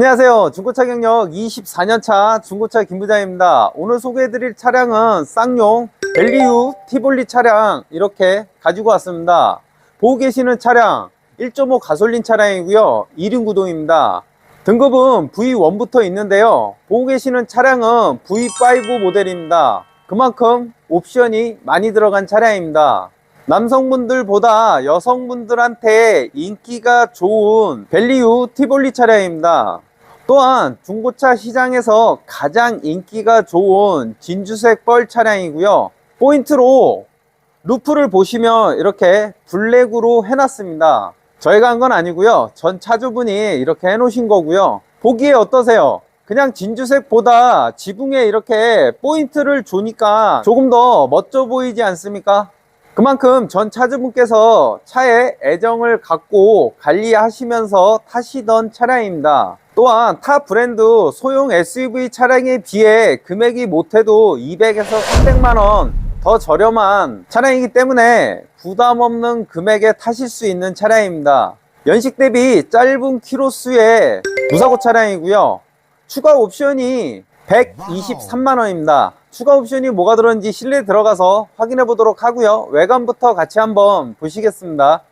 안녕하세요. 중고차 경력 24년차 중고차 김부장입니다. 오늘 소개해드릴 차량은 쌍용 벨리유 티볼리 차량 이렇게 가지고 왔습니다. 보고 계시는 차량 1.5 가솔린 차량이고요. 2륜 구동입니다. 등급은 V1부터 있는데요. 보고 계시는 차량은 V5 모델입니다. 그만큼 옵션이 많이 들어간 차량입니다. 남성분들보다 여성분들한테 인기가 좋은 벨리유 티볼리 차량입니다. 또한 중고차 시장에서 가장 인기가 좋은 진주색 뻘 차량이고요. 포인트로 루프를 보시면 이렇게 블랙으로 해놨습니다. 저희가 한 건 아니고요. 전 차주분이 이렇게 해놓으신 거고요. 보기에 어떠세요? 그냥 진주색보다 지붕에 이렇게 포인트를 주니까 조금 더 멋져 보이지 않습니까? 그만큼 전 차주분께서 차에 애정을 갖고 관리하시면서 타시던 차량입니다. 또한 타 브랜드 소형 SUV 차량에 비해 금액이 못해도 200에서 300만원 더 저렴한 차량이기 때문에 부담 없는 금액에 타실 수 있는 차량입니다. 연식 대비 짧은 키로수의 무사고 차량이고요. 추가 옵션이 123만원입니다. 추가 옵션이 뭐가 들었는지 실내 들어가서 확인해 보도록 하고요. 외관부터 같이 한번 보시겠습니다.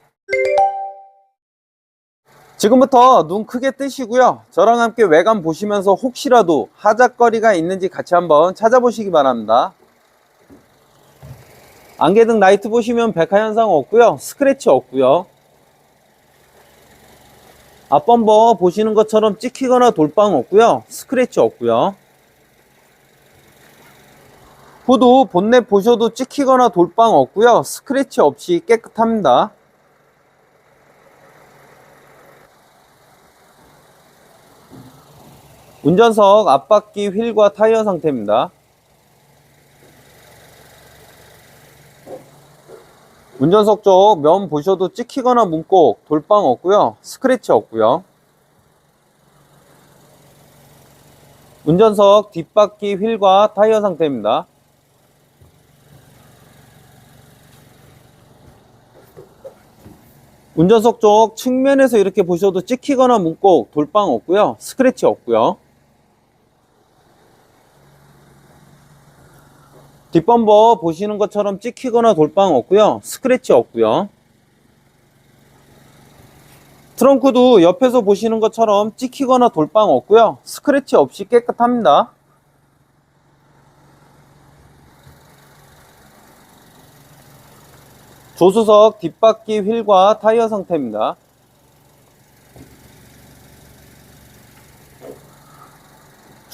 지금부터 눈 크게 뜨시고요. 저랑 함께 외관 보시면서 혹시라도 하작거리가 있는지 같이 한번 찾아보시기 바랍니다. 안개등 라이트 보시면 백화 현상 없고요. 스크래치 없고요. 앞범버 보시는 것처럼 찍히거나 돌빵 없고요. 스크래치 없고요. 후드 본넷 보셔도 찍히거나 돌빵 없고요. 스크래치 없이 깨끗합니다. 운전석 앞바퀴 휠과 타이어 상태입니다. 운전석 쪽 면 보셔도 찍히거나 문콕 돌빵 없고요. 스크래치 없고요. 운전석 뒷바퀴 휠과 타이어 상태입니다. 운전석 쪽 측면에서 이렇게 보셔도 찍히거나 문콕 돌빵 없고요. 스크래치 없고요. 뒷범버 보시는 것처럼 찍히거나 돌빵 없고요. 스크래치 없고요. 트렁크도 옆에서 보시는 것처럼 찍히거나 돌빵 없고요. 스크래치 없이 깨끗합니다. 조수석 뒷바퀴 휠과 타이어 상태입니다.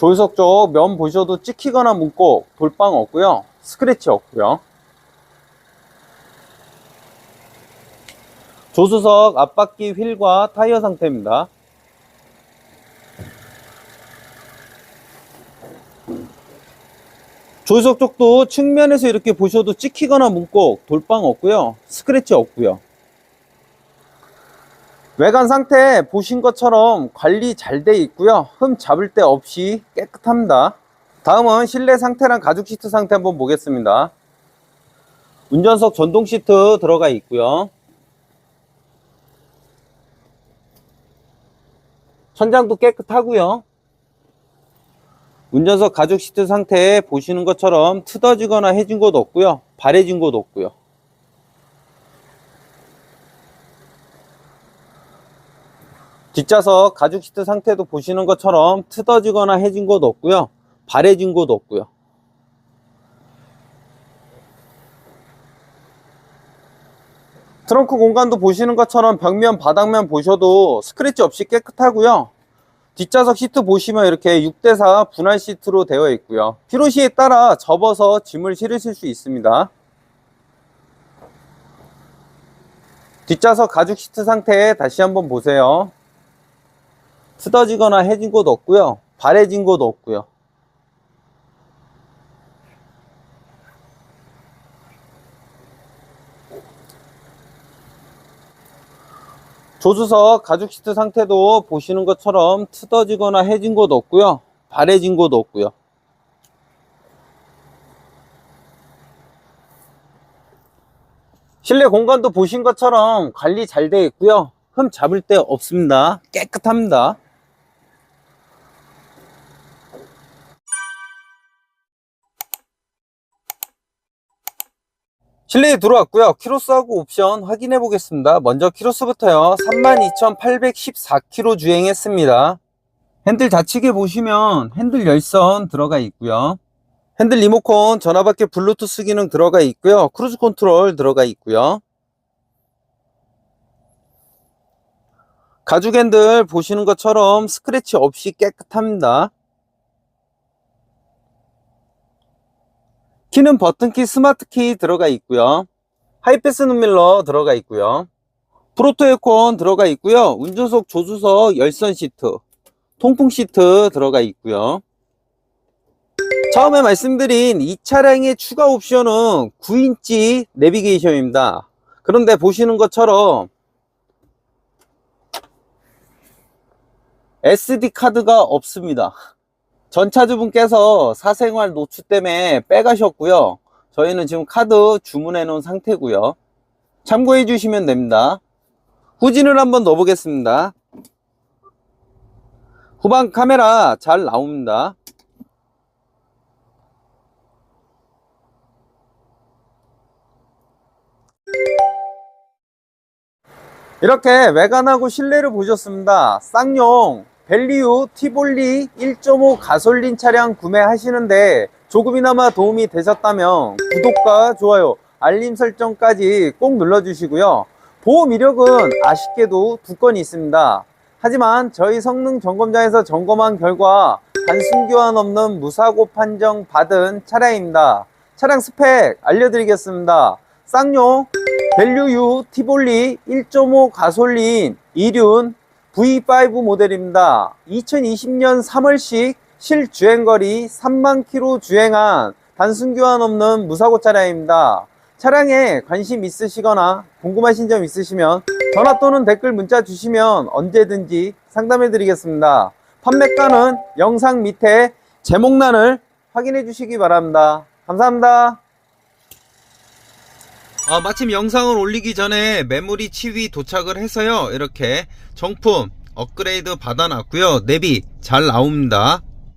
조수석 쪽 면 보셔도 찍히거나 문콕 돌빵 없고요. 스크래치 없고요. 조수석 앞바퀴 휠과 타이어 상태입니다. 조수석 쪽도 측면에서 이렇게 보셔도 찍히거나 문콕 돌빵 없고요. 스크래치 없고요. 외관 상태 보신 것처럼 관리 잘 돼 있고요. 흠 잡을 데 없이 깨끗합니다. 다음은 실내 상태랑 가죽 시트 상태 한번 보겠습니다. 운전석 전동 시트 들어가 있고요. 천장도 깨끗하고요. 운전석 가죽 시트 상태 보시는 것처럼 트어지거나 해진 곳 없고요. 바래진 곳 없고요. 뒷좌석 가죽 시트 상태도 보시는 것처럼 트어지거나 해진 곳 없고요. 바래진 곳 없고요. 트렁크 공간도 보시는 것처럼 벽면 바닥면 보셔도 스크래치 없이 깨끗하고요. 뒷좌석 시트 보시면 이렇게 6대4 분할 시트로 되어 있고요. 필요시에 따라 접어서 짐을 실으실 수 있습니다. 뒷좌석 가죽 시트 상태 다시 한번 보세요. 트어지거나 해진 곳 없고요. 바래진 곳 없고요. 조수석 가죽 시트 상태도 보시는 것처럼 트어지거나 해진 곳 없고요. 바래진 곳 없고요. 실내 공간도 보신 것처럼 관리 잘 되어 있고요. 흠 잡을 데 없습니다. 깨끗합니다. 실내에 들어왔고요. 키로수하고 옵션 확인해 보겠습니다. 먼저 키로수부터요. 32,814km 주행했습니다. 핸들 좌측에 보시면 핸들 열선 들어가 있고요. 핸들 리모컨 전화 밖에 블루투스 기능 들어가 있고요. 크루즈 컨트롤 들어가 있고요. 가죽 핸들 보시는 것처럼 스크래치 없이 깨끗합니다. 키는 버튼키 스마트키 들어가 있고요. 하이패스 눈밀러 들어가 있고요. 프로토 에어컨 들어가 있고요. 운전석 조수석 열선 시트, 통풍 시트 들어가 있고요. 처음에 말씀드린 이 차량의 추가 옵션은 9인치 내비게이션입니다. 그런데 보시는 것처럼 SD 카드가 없습니다. 전 차주분께서 사생활 노출 때문에 빼가셨고요. 저희는 지금 카드 주문해 놓은 상태고요. 참고해 주시면 됩니다. 후진을 한번 넣어 보겠습니다. 후방 카메라 잘 나옵니다. 이렇게 외관하고 실내를 보셨습니다. 쌍용 벨리우 티볼리 1.5 가솔린 차량 구매하시는데 조금이나마 도움이 되셨다면 구독과 좋아요, 알림 설정까지 꼭 눌러주시고요. 보험 이력은 아쉽게도 두 건이 있습니다. 하지만 저희 성능 점검장에서 점검한 결과 단순 교환 없는 무사고 판정 받은 차량입니다. 차량 스펙 알려드리겠습니다. 쌍용 밸류유 티볼리 1.5 가솔린 2륜 V5 모델입니다. 2020년 3월식 실주행거리 3만 킬로 주행한 단순 교환 없는 무사고 차량입니다. 차량에 관심 있으시거나 궁금하신 점 있으시면 전화 또는 댓글 문자 주시면 언제든지 상담해 드리겠습니다. 판매가는 영상 밑에 제목란을 확인해 주시기 바랍니다. 감사합니다. 아, 마침 영상을 올리기 전에 메모리 치위 도착을 해서요. 이렇게 정품 업그레이드 받아놨고요. 내비 잘 나옵니다.